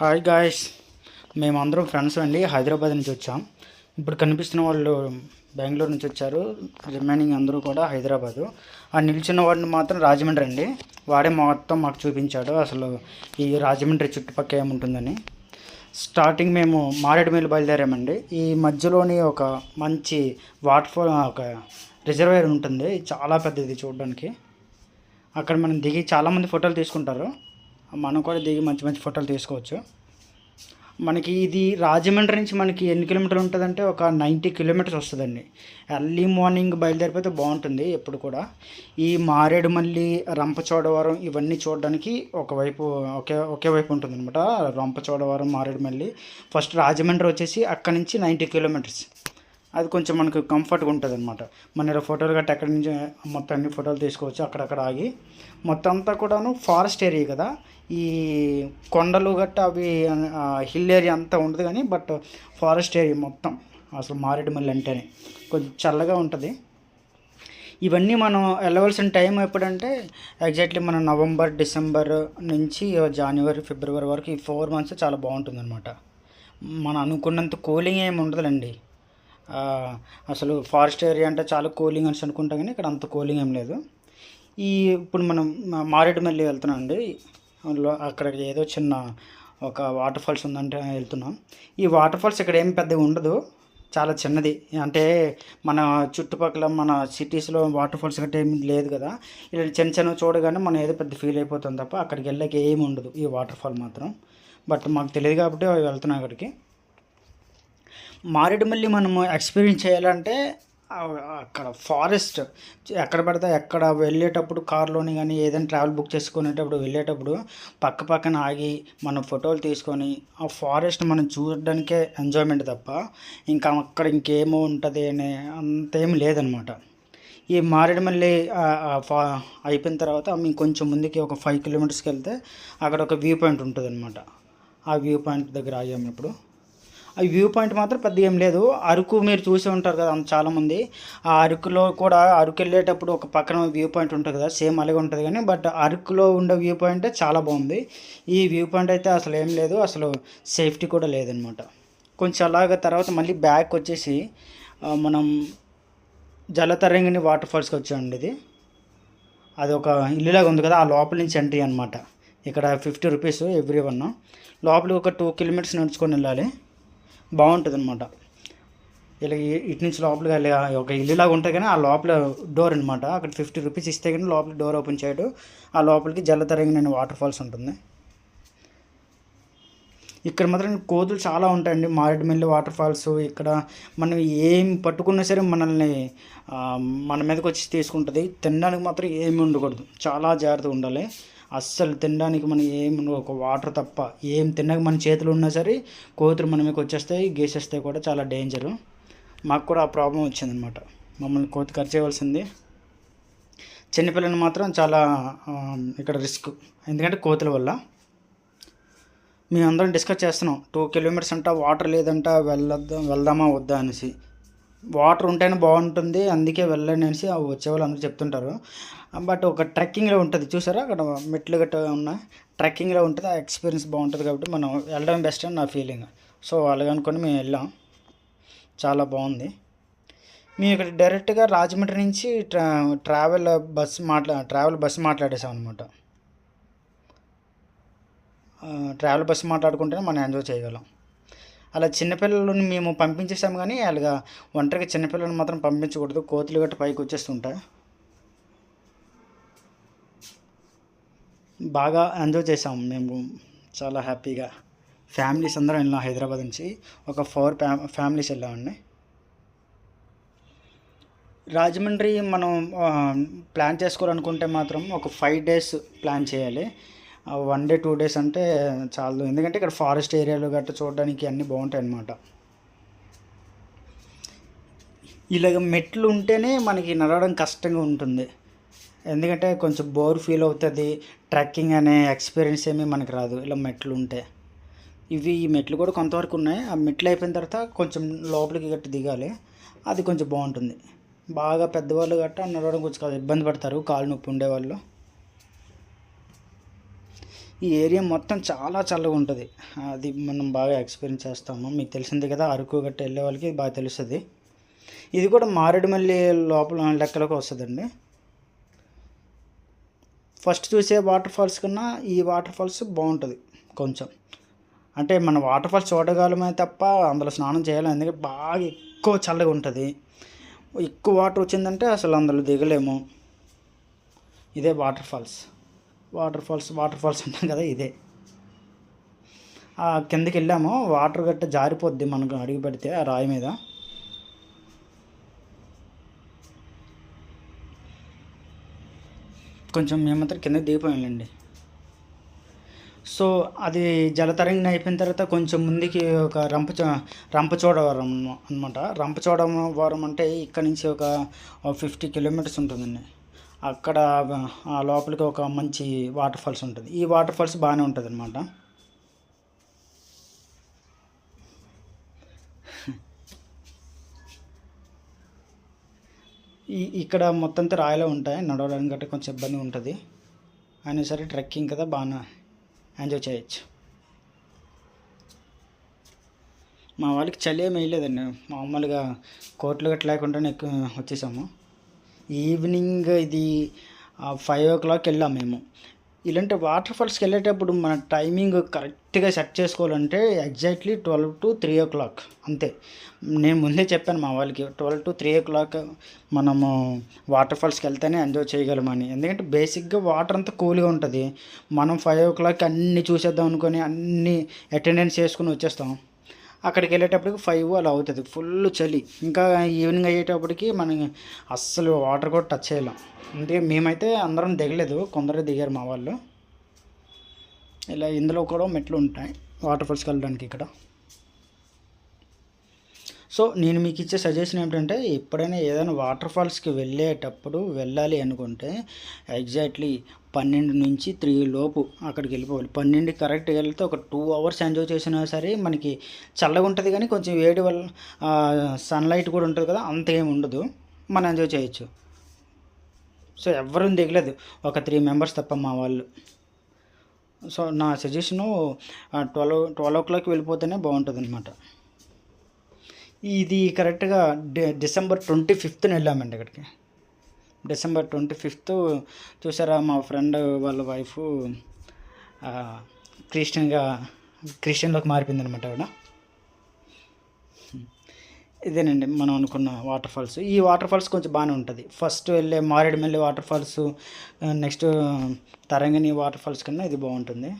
Hi guys మేమందరం friends అండి. హైదరాబాద్ నుంచి వచ్చాం. ఇప్పుడు కనిపిస్తున్న వాళ్ళు బెంగళూరు నుంచి వచ్చారు. రిమైనింగ్ అందరూ కూడా హైదరాబాదు. ఆ నిలిచిన వాడిని మాత్రం రాజమండ్రి అండి. వాడే మొత్తం మాకు చూపించాడు. అసలు ఈ రాజమండ్రి చుట్టుపక్క ఏముంటుందని. స్టార్టింగ్ మేము మారేడుమిల్లి బయలుదేరామండి. ఈ మధ్యలోని ఒక మంచి వాటర్ ఫాల్ ఒక రిజర్వేర్ ఉంటుంది. చాలా పెద్దది చూడడానికి. అక్కడ మనం దిగి చాలామంది ఫోటోలు తీసుకుంటారు. మనం కూడా దిగి మంచి మంచి ఫోటోలు తీసుకోవచ్చు. మనకి ఇది రాజమండ్రి నుంచి మనకి ఎన్ని కిలోమీటర్లు ఉంటుందంటే ఒక నైంటీ కిలోమీటర్స్ వస్తుందండి. ఎర్లీ మార్నింగ్ బయలుదేరిపోతే బాగుంటుంది ఎప్పుడు కూడా. ఈ మారేడుమల్లి రంపచోడవరం ఇవన్నీ చూడడానికి ఒకవైపు ఒకే ఒకే వైపు ఉంటుంది అనమాట రంపచోడవరం మారేడుమల్లి. ఫస్ట్ రాజమండ్రి వచ్చేసి అక్కడ నుంచి నైంటీ కిలోమీటర్స్. అది కొంచెం మనకు కంఫర్ట్గా ఉంటుంది అనమాట మన ఫోటోలు గట్ట ఎక్కడి నుంచి మొత్తం అన్ని ఫోటోలు తీసుకోవచ్చు అక్కడక్కడ ఆగి. మొత్తం అంతా కూడాను ఫారెస్ట్ ఏరియా కదా. ఈ కొండలు గట్ట అవి హిల్ ఏరియా అంతా ఉండదు కానీ బట్ ఫారెస్ట్ ఏరియా మొత్తం. అసలు మారేడుమల్లి అంటేనే. కొంచెం చల్లగా ఉంటుంది. ఇవన్నీ మనం వెళ్ళవలసిన టైం ఎప్పుడంటే ఎగ్జాక్ట్లీ మన నవంబర్ డిసెంబర్ నుంచి జనవరి ఫిబ్రవరి వరకు ఈ ఫోర్ మంత్స్ చాలా బాగుంటుంది అనమాట మనం అనుకున్నంత కూలింగ్ ఏమి ఉండదులండి. అసలు ఫారెస్ట్ ఏరియా అంటే చాలా కూలింగ్ అని అనుకుంటాం కానీ ఇక్కడ అంత కూలింగ్ ఏం లేదు. ఈ ఇప్పుడు మనం మారేడుమల్లి వెళ్తున్నాం అండి. అక్కడ ఏదో చిన్న ఒక వాటర్ ఫాల్స్ ఉందంటే వెళ్తున్నాం. ఈ వాటర్ ఫాల్స్ ఇక్కడ ఏం పెద్దగా ఉండదు. చాలా చిన్నది. అంటే మన చుట్టుపక్కల మన సిటీస్లో వాటర్ ఫాల్స్ గట్రా ఏమి లేదు కదా. ఇలా చిన్న చిన్నవి చూడగానే మనం ఏదో పెద్ద ఫీల్ అయిపోతుంది తప్ప అక్కడికి వెళ్ళాక ఏమి ఉండదు ఈ వాటర్ ఫాల్ మాత్రం. బట్ మాకు తెలియదు కాబట్టి వెళ్తున్నాం అక్కడికి. మారేడుమల్లి మనము ఎక్స్పీరియన్స్ చేయాలంటే అక్కడ ఫారెస్ట్ ఎక్కడ పడితే ఎక్కడ వెళ్ళేటప్పుడు కార్లోని కానీ ఏదైనా ట్రావెల్ బుక్ చేసుకునేటప్పుడు వెళ్ళేటప్పుడు పక్క పక్కన ఆగి మనం ఫోటోలు తీసుకొని ఆ ఫారెస్ట్ మనం చూడడానికే ఎంజాయ్మెంట్ తప్ప ఇంకా అక్కడ ఇంకేమో ఉంటుంది అనే అంతేం లేదనమాట. ఈ మారేడుమల్లి ఫా అయిపోయిన తర్వాత మేము కొంచెం ముందుకి ఒక ఫైవ్ కిలోమీటర్స్కి వెళ్తే అక్కడ ఒక వ్యూ పాయింట్ ఉంటుంది అనమాట ఆ వ్యూ పాయింట్ దగ్గర ఆగాము ఇప్పుడు. వ్యూ పాయింట్ మాత్రం పెద్ద ఏం లేదు. అరకు మీరు చూసి ఉంటారు కదా అంత చాలామంది ఆ అరకులో కూడా అరకు వెళ్ళేటప్పుడు ఒక పక్కన వ్యూ పాయింట్ ఉంటుంది కదా సేమ్ అలాగే ఉంటుంది కానీ బట్ అరకులో ఉండే వ్యూ పాయింట్ చాలా బాగుంది. ఈ వ్యూ పాయింట్ అయితే అసలు ఏం లేదు అసలు సేఫ్టీ కూడా లేదనమాట. కొంచెం అలాగ తర్వాత మళ్ళీ బ్యాక్ వచ్చేసి మనం జలతరంగిణి వాటర్ ఫాల్స్కి వచ్చామండి ఇది. అది ఒక ఇల్లులాగా ఉంది కదా ఆ లోపల నుంచి ఎంట్రీ అనమాట ఇక్కడ ఫిఫ్టీ రూపీస్ ఎవ్రీ వన్. లోపలికి ఒక టూ కిలోమీటర్స్ నడుచుకొని వెళ్ళాలి. బాగుంటుంది అనమాట ఇలా ఇటు నుంచి లోపలికి వెళ్ళి ఒక ఇల్లులాగా ఉంటుంది కానీ ఆ లోపల డోర్ అనమాట అక్కడ ఫిఫ్టీ రూపీస్ ఇస్తే కానీ లోపల డోర్ ఓపెన్ చేయడు. ఆ లోపలికి జలతరంగిణి వాటర్ ఫాల్స్ ఉంటుంది. ఇక్కడ మాత్రం కోతులు చాలా ఉంటాయండి. మారేడుమిల్లి వాటర్ ఫాల్స్ ఇక్కడ మనం ఏం పట్టుకున్నా సరే మనల్ని మన మీదకి వచ్చి తీసుకుంటుంది. తినడానికి మాత్రం ఏమి ఉండకూడదు. చాలా జాగ్రత్తగా ఉండాలి. అస్సలు తినడానికి మనం ఏం ఒక వాటర్ తప్ప ఏం తినక మన చేతులు ఉన్నా సరే కోతులు మన మీకు వచ్చేస్తాయి గేసేస్తాయి కూడా చాలా డేంజరు మాకు కూడా ఆ ప్రాబ్లం వచ్చిందనమాట మమ్మల్ని కోతి ఖర్చు చేయవలసింది. చిన్నపిల్లలు మాత్రం చాలా ఇక్కడ రిస్క్ ఎందుకంటే కోతుల వల్ల. మేమందరం డిస్కస్ చేస్తున్నాం. టూ కిలోమీటర్స్ అంట వాటర్ లేదంట వెళ్ళొద్దాం వెళ్దామా వద్దా అనేసి. వాటర్ ఉంటేనే బాగుంటుంది అందుకే వెళ్ళండి అనేసి వచ్చేవాళ్ళు అందరూ చెప్తుంటారు. బట్ ఒక ట్రెక్కింగ్లో ఉంటుంది చూసారా? అక్కడ మెట్లు గట్ట ఉన్న ట్రెక్కింగ్లో ఉంటుంది ఆ ఎక్స్పీరియన్స్ బాగుంటుంది కాబట్టి మనం వెళ్ళడం బెస్ట్ అని నా ఫీలింగ్. సో అలాగనుకొని మేము వెళ్ళాం. చాలా బాగుంది. మేము ఇక్కడ డైరెక్ట్గా రాజమండ్రి నుంచి ట్రా ట్రావెల్ బస్ మాట్లా ట్రావెల్ బస్ మాట్లాడేసాం అనమాట ట్రావెల్ బస్ మాట్లాడుకుంటేనే మనం ఎంజాయ్ చేయగలం. అలా చిన్నపిల్లలను మేము పంపించేసాము కానీ అలాగా ఒంటరిగా చిన్నపిల్లలను మాత్రం పంపించకూడదు. కోతులు గట్ట పైకి వచ్చేస్తుంటాయి బాగా ఎంజాయ్ చేసాము మేము. చాలా హ్యాపీగా. ఫ్యామిలీస్ అందరం వెళ్ళాం హైదరాబాద్ నుంచి ఒక ఫోర్ ఫ్యా ఫ్యామిలీస్ వెళ్ళామండి. రాజమండ్రి మనం ప్లాన్ చేసుకోవాలనుకుంటే మాత్రం ఒక ఫైవ్ డేస్ ప్లాన్ చేయాలి. వన్ డే టూ డేస్ అంటే చాలు. ఎందుకంటే ఇక్కడ ఫారెస్ట్ ఏరియాలు గట్రా చూడడానికి అన్నీ బాగుంటాయి అన్నమాట. ఇలాగ మెట్లు ఉంటేనే మనకి నడవడం కష్టంగా ఉంటుంది. ఎందుకంటే కొంచెం బోర్ ఫీల్ అవుతుంది. ట్రెక్కింగ్ అనే ఎక్స్పీరియన్స్ ఏమీ మనకి రాదు. ఇలా మెట్లు ఉంటే. ఇవి ఈ మెట్లు కూడా కొంతవరకు ఉన్నాయి. ఆ మెట్లు అయిపోయిన తర్వాత కొంచెం లోపలికి గట్టి దిగాలి. అది కొంచెం బాగుంటుంది. బాగా పెద్దవాళ్ళు గట్ట నడవడం కొంచెం ఇబ్బంది పడతారు. కాలు నొప్పి ఉండేవాళ్ళు. ఈ ఏరియా మొత్తం చాలా చల్లగా ఉంటుంది. అది మనం బాగా ఎక్స్పీరియన్స్ చేస్తాము. మీకు తెలిసిందే కదా అరకు గట్ట వెళ్ళే వాళ్ళకి బాగా తెలుస్తుంది. ఇది కూడా మారేడుమల్లి లోపల లెక్కలోకి వస్తుందండి. ఫస్ట్ చూసే వాటర్ ఫాల్స్ కన్నా ఈ వాటర్ ఫాల్స్ బాగుంటుంది కొంచెం. అంటే మన వాటర్ ఫాల్స్ చూడగలమే తప్ప అందులో స్నానం చేయాలి ఎందుకంటే బాగా ఎక్కువ చల్లగా ఉంటుంది. ఎక్కువ వాటర్ వచ్చిందంటే అసలు అందులో దిగలేము. ఇదే waterfalls. Waterfalls waterfalls అంటాం కదా ఇదే. ఆ కిందకి వెళ్ళాము. వాటర్ గట్ట జారిపోద్ది మనకు అడిగి పెడితే ఆ రాయి మీద. కొంచెం మేమంతా కింద దిగిపోయామండి సో అది జలతరంగిణి అయిపోయిన తర్వాత కొంచెం ముందుకి ఒక రంపచ రంపచోడవరం అనమాట రంపచోడవరం అంటే ఇక్కడ నుంచి ఒక ఫిఫ్టీ కిలోమీటర్స్ ఉంటుందండి. అక్కడ ఆ లోపలికి ఒక మంచి వాటర్ ఫాల్స్ ఉంటుంది. ఈ వాటర్ ఫాల్స్ బాగానే ఉంటుంది అనమాట ఈ ఇక్కడ మొత్తం అంతా రాయిలో ఉంటాయి. నడవడానికి గట్రా కొంచెం ఇబ్బంది ఉంటుంది. అయినా సరే ట్రెక్కింగ్ కదా బాగా ఎంజాయ్ చేయొచ్చు. మా వాళ్ళకి చలి ఏమి వేయలేదండి. మామూలుగా కోట్లు గట్ల లేకుండానే ఎక్కువ వచ్చేసాము. ఈవినింగ్ ఇది ఫైవ్ ఓ క్లాక్ వెళ్ళాం మేము. ఇలాంటి వాటర్ ఫాల్స్కి వెళ్ళేటప్పుడు మన టైమింగ్ కరెక్ట్గా సెట్ చేసుకోవాలంటే exactly twelve to three o'clock అంతే. నేను ముందే చెప్పాను మా వాళ్ళకి twelve to three o'clock మనము వాటర్ ఫాల్స్కి వెళ్తేనే ఎంజాయ్ చేయగలమని. ఎందుకంటే బేసిక్గా వాటర్ అంతా కూల్గా ఉంటుంది. మనం ఫైవ్ ఓ క్లాక్ అన్నీ చూసేద్దాం అనుకొని అన్నీ అటెండెన్స్ చేసుకుని వచ్చేస్తాం. అక్కడికి వెళ్ళేటప్పటికి ఫైవ్ అలా అవుతుంది. ఫుల్ చలి. ఇంకా ఈవినింగ్ అయ్యేటప్పటికి మనం అస్సలు వాటర్ కూడా టచ్ చేయలేం. అంటే మేమైతే అందరం దిగలేదు. కొందరు దిగారు మా వాళ్ళు. ఇలా ఇందులో కూడా మెట్లు ఉంటాయి. వాటర్ ఫాల్స్కి వెళ్ళడానికి ఇక్కడ. సో నేను మీకు ఇచ్చే సజెషన్ ఏమిటంటే ఎప్పుడైనా ఏదైనా వాటర్ ఫాల్స్కి వెళ్ళేటప్పుడు వెళ్ళాలి అనుకుంటే ఎగ్జాక్ట్లీ పన్నెండు నుంచి త్రీ లోపు అక్కడికి వెళ్ళిపోవాలి. పన్నెండు కరెక్ట్గా వెళ్తే ఒక టూ అవర్స్ ఎంజాయ్ చేసినా సరే మనకి చల్లగా ఉంటుంది కానీ కొంచెం వేడి వల్ల సన్లైట్ కూడా ఉంటుంది కదా అంత ఏమి ఉండదు. మనం ఎంజాయ్ చేయొచ్చు. సో ఎవరూ దిగలేదు. ఒక త్రీ మెంబర్స్ తప్ప మా వాళ్ళు. సో నా suggestion twelve twelve o'clock వెళ్ళిపోతేనే బాగుంటుంది అనమాట ఇది కరెక్ట్గా డిసెంబర్ ట్వంటీ ఫిఫ్త్న వెళ్ళామండి ఇక్కడికి. డిసెంబర్ ట్వంటీ ఫిఫ్త్ చూసారా మా ఫ్రెండ్ వాళ్ళ వైఫ్ క్రిస్టియన్గా క్రిస్టియన్లోకి మారిపోయింది అనమాట ఆవిడ. ఇదేనండి మనం అనుకున్న వాటర్ ఫాల్స్ ఈ వాటర్ ఫాల్స్ కొంచెం బాగానే ఉంటుంది. ఫస్ట్ వెళ్ళే Maredumilli waterfalls next Tarangini waterfalls కన్నా ఇది బాగుంటుంది.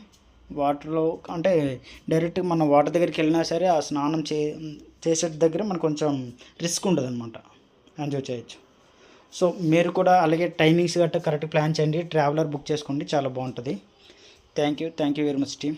వాటర్లో అంటే డైరెక్ట్ మనం వాటర్ దగ్గరికి వెళ్ళినా సరే ఆ స్నానం చే చేసే దగ్గర మనకు కొంచెం రిస్క్ ఉంటుంది అనమాట ఎంజాయ్ చేయొచ్చు. సో మీరు కూడా అలాగే టైమింగ్స్ గట్రా కరెక్ట్ ప్లాన్ చేయండి. ట్రావెలర్ బుక్ చేసుకోండి. చాలా బాగుంటుంది. Thank you thank you very much team